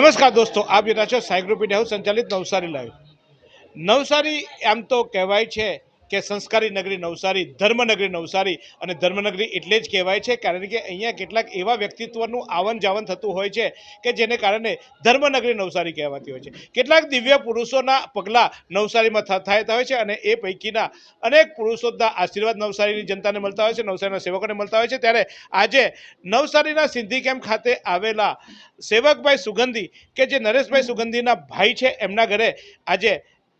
નમસ્કાર દોસ્તો, આપ જોતા છો સાયગ્રુપ ઇન્ડિયા હાઉસ સંચાલિત નવસારી લાઈવ. નવસારી એમ તો કહેવાય છે કે સંસ્કારી નગરી નવસારી, ધર્મનગરી નવસારી અને ધર્મનગરી એટલે જ કહેવાય છે, કારણ કે અહીંયા કેટલાક એવા વ્યક્તિત્વનું આવન જાવન થતું હોય છે કે જેને કારણે ધર્મનગરી નવસારી કહેવાતી હોય છે. કેટલાક દિવ્ય પુરુષોના પગલાં નવસારીમાં થતા હોય છે અને એ પૈકીના અનેક પુરુષોના આશીર્વાદ નવસારીની જનતાને મળતા હોય છે, નવસારીના સેવકોને મળતા હોય છે. ત્યારે આજે નવસારીના સિંધી કેમ્પ ખાતે આવેલા સેવકભાઈ સુગંધી કે જે નરેશભાઈ સુગંધીના ભાઈ છે, એમના ઘરે આજે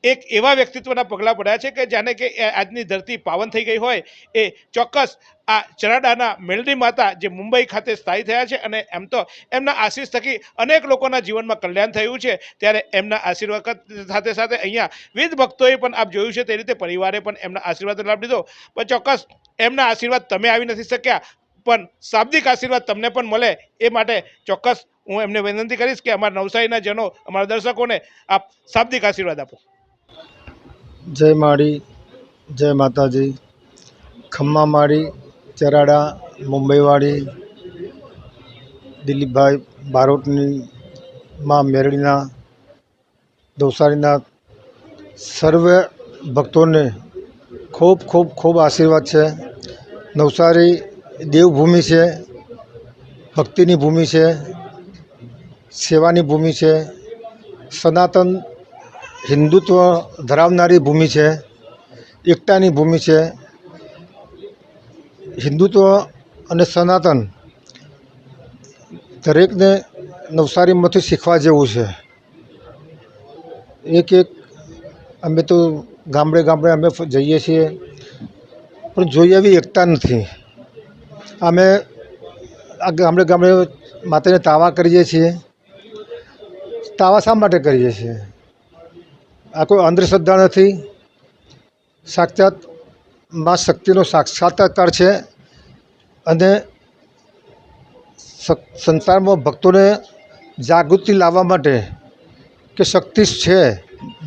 એક એવા વ્યક્તિત્વના પગલાં પડ્યા છે કે જાણે કે આજની ધરતી પાવન થઈ ગઈ હોય. એ ચોક્કસ આ ચરાડાના મેલડી માતા જે મુંબઈ ખાતે સ્થાયી થયા છે અને એમ તો એમના આશીષ થકી અનેક લોકોના જીવનમાં કલ્યાણ થયું છે. ત્યારે એમના આશીર્વાદ સાથે સાથે અહીંયા વિવિધ ભક્તોએ પણ આપ જોયું છે તે રીતે પરિવારે પણ એમના આશીર્વાદ લાભ લીધો. પણ ચોક્કસ એમના આશીર્વાદ તમે આવી નથી શક્યા. પણ શાબ્દિક આશીર્વાદ તમને પણ મળે એ માટે ચોક્કસ હું એમને વિનંતી કરીશ કે અમારા નવસારીના જનો, અમારા દર્શકોને આપ શાબ્દિક આશીર્વાદ આપો. જય માળી, જય માતાજી. ખમ્મા માળી, ચરાડા, મુંબઈવાળી, દિલીપભાઈ બારોટની માં મેરડીના, દોસારીના સર્વે ભક્તોને ખૂબ ખૂબ ખૂબ આશીર્વાદ છે. નવસારી દેવભૂમિ છે, ભક્તિની ભૂમિ છે, સેવાની ભૂમિ છે, સનાતન હિન્દુત્વ ધરાવનારી ભૂમિ છે, એકતાની ભૂમિ છે. હિન્દુત્વ અને સનાતન દરેકને નવસારીમાંથી શીખવા જેવું છે. એક એક અમે તો ગામડે ગામડે અમે જઈએ છીએ, પણ જોઈએ એવી એકતા નથી. અમે આ ગામડે ગામડે માતાને તાવા કરીએ છીએ. તાવા શા માટે કરીએ છીએ? આ કોઈ અંધશ્રદ્ધા નથી. સાક્ષાત મા શક્તિનો સાક્ષાત્કાર છે અને સંસારમાં ભક્તોને જાગૃતિ લાવવા માટે કે શક્તિ છે,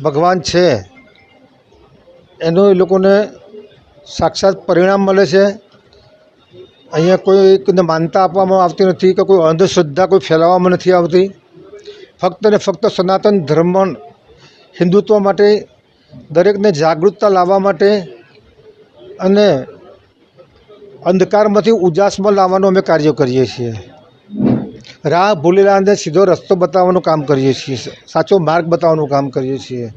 ભગવાન છે, એનો એ લોકોને સાક્ષાત પરિણામ મળે છે. અહીંયા કોઈ કોઈને માનતા આપવામાં આવતી નથી કે કોઈ અંધશ્રદ્ધા કોઈ ફેલાવવામાં નથી આવતી. ફક્ત ને ફક્ત સનાતન ધર્મ હિન્દુત્વ માટે, દરેકને જાગૃતતા લાવવા માટે અને અંધકારમાંથી ઉજાસમાં લાવવાનું અમે કાર્ય કરીએ છીએ. રાહ ભૂલેલાને સીધો રસ્તો બતાવવાનું કામ કરીએ છીએ. સાચો માર્ગ બતાવવાનું કામ કરીએ છીએ.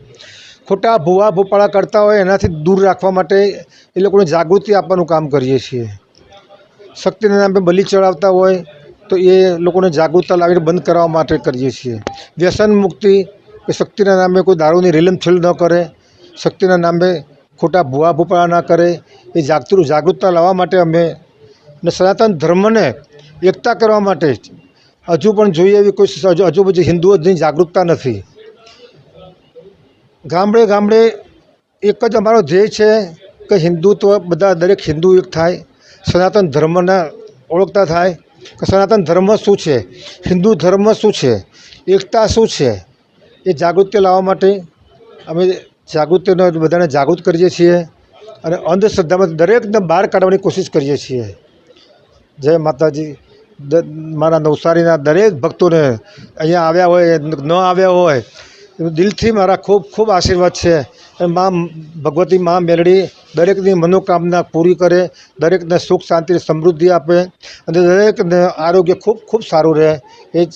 ખોટા ભૂવા ભૂપાળા કરતા હોય એનાથી દૂર રાખવા માટે એ લોકોને જાગૃતિ આપવાનું કામ કરીએ છીએ. શક્તિના નામે બલિ ચડાવતા હોય તો એ લોકોને જાગૃતતા લાવીને બંધ કરવા માટે કરીએ છીએ. વ્યસન મુક્તિ કે શક્તિના નામે કોઈ દારૂની રેલમછેલ ન કરે, શક્તિના નામે ખોટા ભૂવા ભૂપાળા ના કરે, એ જાગૃત જાગૃતતા લાવવા માટે અમે ને સનાતન ધર્મને એકતા કરવા માટે હજુ પણ જોઈએ એવી કોઈ હજુ પછી હિન્દુઓની જાગૃતતા નથી. ગામડે ગામડે એક જ અમારો ધ્યેય છે કે હિન્દુત્વ, બધા દરેક હિન્દુ એક થાય, સનાતન ધર્મના ઓળખતા થાય, કે સનાતન ધર્મ શું છે, હિન્દુ ધર્મ શું છે, એકતા શું છે એ જાગૃતિ લાવવા માટે અમે જાગૃતિનો બધાને જાગૃત કરીએ છીએ અને અંધશ્રદ્ધામાં દરેકને બહાર કાઢવાની કોશિશ કરીએ છીએ. જય માતાજી. મારા નવસારીના દરેક ભક્તોને અહીંયા આવ્યા હોય, ન આવ્યા હોય, દિલથી મારા ખૂબ ખૂબ આશીર્વાદ છે. મા, ભગવતી મા મેલડી દરેકની મનોકામના પૂરી કરે, દરેકને સુખ, શાંતિ, સમૃદ્ધિ આપે અને દરેકને આરોગ્ય ખૂબ ખૂબ સારું રહે. એ જ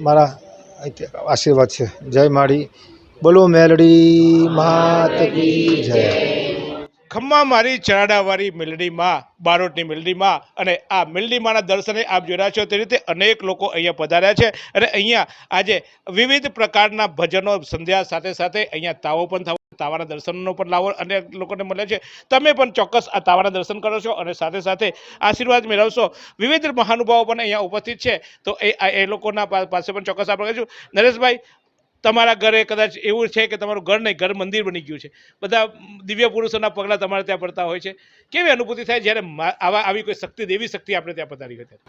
મારા આશીર્વાદ છે. જય માળી. બોલો મેલડી માત જય. ખમ્મા મારી ચરાડાવાળી મેલડીમાં બારોટની મેલડીમાં અને આ મેલડીમાંના દર્શને આપ જોઈ રહ્યા છો તે રીતે અનેક લોકો અહીંયા પધાર્યા છે. અને અહીંયા આજે વિવિધ પ્રકારના ભજનો સંધ્યા સાથે સાથે અહીંયા તાવો પણ થવો તાવાના દર્શનનો પણ લાવો અને લોકોને મળે છે. તમે પણ ચોક્કસ આ તાવાના દર્શન કરો છો અને સાથે સાથે આશીર્વાદ મેળવશો. વિવિધ મહાનુભાવો પણ અહીંયા ઉપસ્થિત છે. તો એ એ લોકોના પાસે પણ ચોક્કસ આપણે કહીશું. નરેશભાઈ, તમારા ઘરે કદાચ એવું છે કે તમારું ઘર નહીં, ઘર મંદિર બની ગયું છે. બધા દિવ્ય પુરુષોના પગલાં તમારે ત્યાં પડતા હોય છે. કેવી અનુભૂતિ થાય જ્યારે આવા આવી કોઈ શક્તિ, દેવી શક્તિ આપણે ત્યાં પધારી ત્યારે?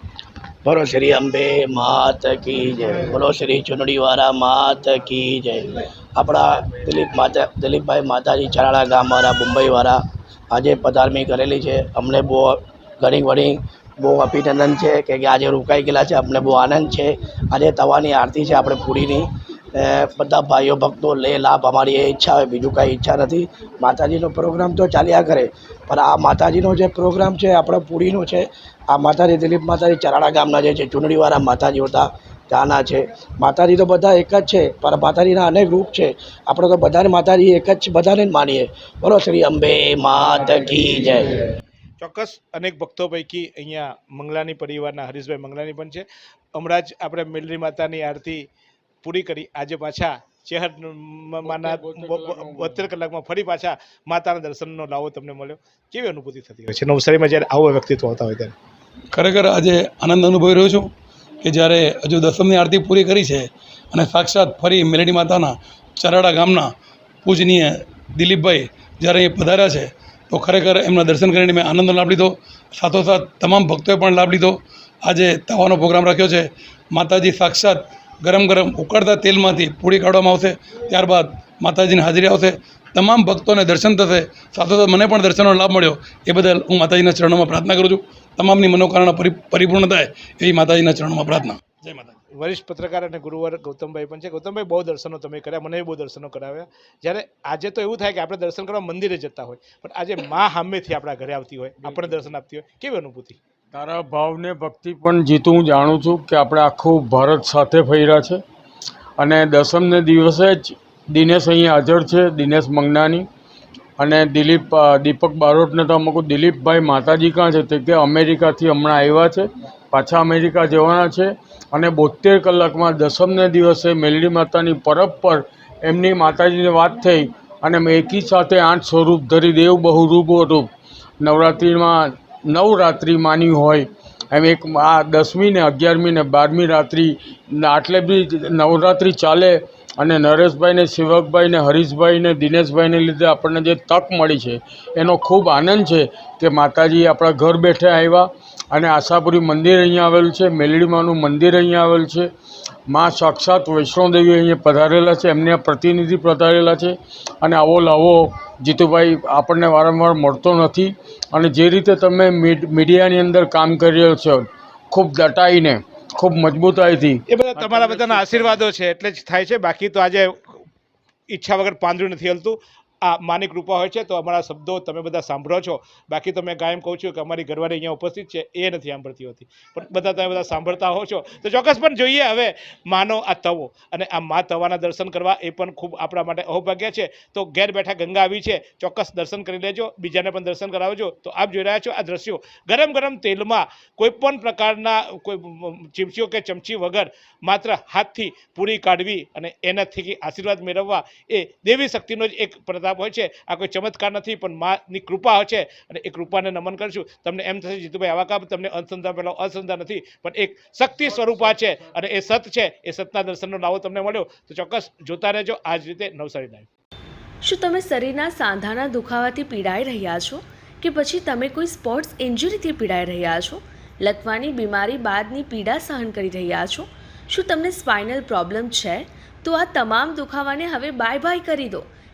બોલો શ્રી અંબે, માત કી જય. બોલો શ્રી ચુનડીવાળા, માત કી જય. આપણા દિલીપ માતા, દિલીપભાઈ માતાજી ચરાળા ગામવાળા મુંબઈવાળા આજે પધારમી કરેલી છે. અમને બહુ ઘણી વળી બહુ અભિનંદન છે કે આજે રોકાઈ ગયેલા છે. અમને બહુ આનંદ છે. આજે તવાની આરતી છે આપણે પૂરીની. બધા ભાઈઓ, ભક્તો લે લાભ, અમારી એ ઈચ્છા હોય, બીજું કાંઈ ઈચ્છા નથી. માતાજીનો પ્રોગ્રામ તો ચાલ્યા કરે. પણ આ માતાજીનો જે પ્રોગ્રામ છે, આપણો પૂરીનો છે, આ માતાજી દિલીપ માતાજી ચરાડા ગામના જે છે ચૂંટણીવાળા માતાજી હતા ત્યાંના છે. માતાજી તો બધા એક જ છે પણ માતાજીના અનેક રૂપ છે. આપણે તો બધાને માતાજી એક જ બધાને જ માનીએ. બોલો શ્રી અંબે માત કી જય. ચોક્કસ અનેક ભક્તો પૈકી અહીંયા મંગલાની પરિવારના હરીશભાઈ મંગલાની પણ છે. હમણાં જ આપણે મેલરી માતાની આરતી પૂરી કરી. આજે પાછા ચેહર માના બોતેર કલાકમાં ફરી પાછા માતાના દર્શનનો લાવો તમને મળ્યો. કેવી અનુભૂતિ થતી હોય છે? નવસારીમાં જ્યારે આવો વ્યક્તિત્વ આવતા હોય ત્યારે. ખરેખર આજે આનંદ અનુભવી રહ્યો છું. કે જ્યારે હજુ દસમની આરતી પૂરી કરી છે અને સાક્ષાત ફરી મેલડી માતાના ચરાડા ગામના પૂજનીય દિલીપભાઈ જ્યારે અહીં પધાર્યા છે, તો ખરેખર એમના દર્શન કરીને મેં આનંદનો લાભ લીધો. સાથોસાથ તમામ ભક્તોએ પણ લાભ લીધો. આજે તવાનો પ્રોગ્રામ રાખ્યો છે. માતાજી સાક્ષાત ગરમ ગરમ ઉકળતા તેલમાંથી પૂરી કાઢવામાં આવશે. ત્યારબાદ માતાજીની હાજરી આવશે. તમામ ભક્તોને દર્શન થશે. સાથોસાથ મને પણ દર્શનનો લાભ મળ્યો. એ બદલ હું માતાજીના ચરણોમાં પ્રાર્થના કરું છું. તમામની મનોકામના પરિ પરિપૂર્ણ થાય એવી માતાજીના ચરણમાં પ્રાર્થના. જય માતા વરિષ્ઠ પત્રકાર અને ગુરુવાર ગૌતમભાઈ પણ છે. ગૌતમભાઈ બહુ દર્શનો તમે કર્યા. મને બહુ દર્શનો કરાવ્યા. જ્યારે આજે તો એવું થાય કે આપણે દર્શન કરવા મંદિરે જતા હોય પણ આજે મા સામેથી આપણા ઘરે આવતી હોય આપણને દર્શન આપતી હોય કેવી અનુભૂતિ? તારા ભાવને ભક્તિ પણ જીતું હું જાણું છું કે આપણે આખું ભારત સાથે ફર્યા છે. અને દસમને દિવસે જ દિનેશ અહીંયા હાજર છે દિનેશ મંગનાની. અને દિલીપ દીપક બારોટને તો અમુક દિલીપભાઈ માતાજી કાં છે તે કે અમેરિકાથી હમણાં આવ્યા છે, પાછા અમેરિકા જવાના છે અને બોતેર કલાકમાં દસમને દિવસે મેલડી માતાની પરબ પર એમની માતાજીની વાત થઈ અને એકી સાથે આઠ સ્વરૂપ ધરી દેવ બહુરૂપ રૂપ નવરાત્રિમાં નવરાત્રિ માની હોય એમ એક આ દસમી ને અગિયારમી ને બારમી રાત્રિ આટલે બી નવરાત્રિ ચાલે અને નરેશભાઈને શિવકભાઈને સેવકભાઈ ને હરીશભાઈ ને દિનેશભાઈને લીધે આપણને જે તક મળી છે, એનો ખૂબ આનંદ છે કે માતાજી આપણા ઘર બેઠે આવ્યા અને આશાપુરી મંદિર અહીંયા આવેલું છે, મેલડીમાનું મંદિર અહીંયા આવેલું છે. માં સાક્ષાત વૈષ્ણોદેવી અહીંયા પધારેલા છે, એમને પ્રતિનિધિ પધારેલા છે અને આવો લાવો જીતુભાઈ આપણને વારંવાર મળતો નથી. અને જે રીતે તમે મીડ, મીડિયાની અંદર કામ કરી રહ્યો છો, ખૂબ દટાઈને ખૂબ મજબૂતાઈથી એ બધા તમારા બધાના આશીર્વાદો છે, એટલે જ થાય છે. બાકી તો આજે ઈચ્છા વગર પાંદડું નથી હલતું. આ માની કૃપા હોય છે, તો અમારા શબ્દો તમે બધા સાંભળો છો. બાકી તો મેં કાયમ કહું છું કે અમારી ઘરવાળી અહીંયા ઉપસ્થિત છે, એ નથી સાંભળતી હોતી. પણ બધા તમે બધા સાંભળતા હો છો. તો ચોક્કસ પણ જોઈએ હવે માનો આ તવો અને આ મા તવાના દર્શન કરવા એ પણ ખૂબ આપણા માટે અહોભાગ્ય છે. તો ઘેર બેઠા ગંગા આવી છે, ચોક્કસ દર્શન કરી લેજો, બીજાને પણ દર્શન કરાવજો. તો આપ જોઈ રહ્યા છો આ દ્રશ્યો. ગરમ ગરમ તેલમાં કોઈ પણ પ્રકારના કોઈ ચીમચીઓ કે ચમચી વગર માત્ર હાથથી પૂરી કાઢવી અને એનાથી આશીર્વાદ મેળવવા એ દેવી શક્તિનો જ એક પ્રતાપ હોય છે. આ કોઈ ચમત્કાર નથી, પણ માની કૃપા છે અને એ કૃપાને નમન કરશું. તમને એમ થશે, જીતુભાઈ, આવા કામ તમને અંધશ્રદ્ધા પહેલાં અશ્રદ્ધા નથી, પણ એક શક્તિ સ્વરૂપા છે અને એ સત છે. એ સતના દર્શનનો લાવો તમને મળ્યો તો ચોક્કસ જોતા રહેજો. આ જ રીતે નવસારી લાઈવ. શું તમે શરીરના સાંધાના દુખાવાથી પીડાઈ રહ્યા છો? કે પછી તમે કોઈ સ્પોર્ટ્સ ઇન્જરીથી પીડાઈ રહ્યા છો? લકવાની બીમારી બાદની પીડા સહન કરી રહ્યા છો? શું તમને સ્પાઇનલ પ્રોબ્લેમ છે? તો આ તમામ દુખાવાને હવે બાય બાય કરી દો.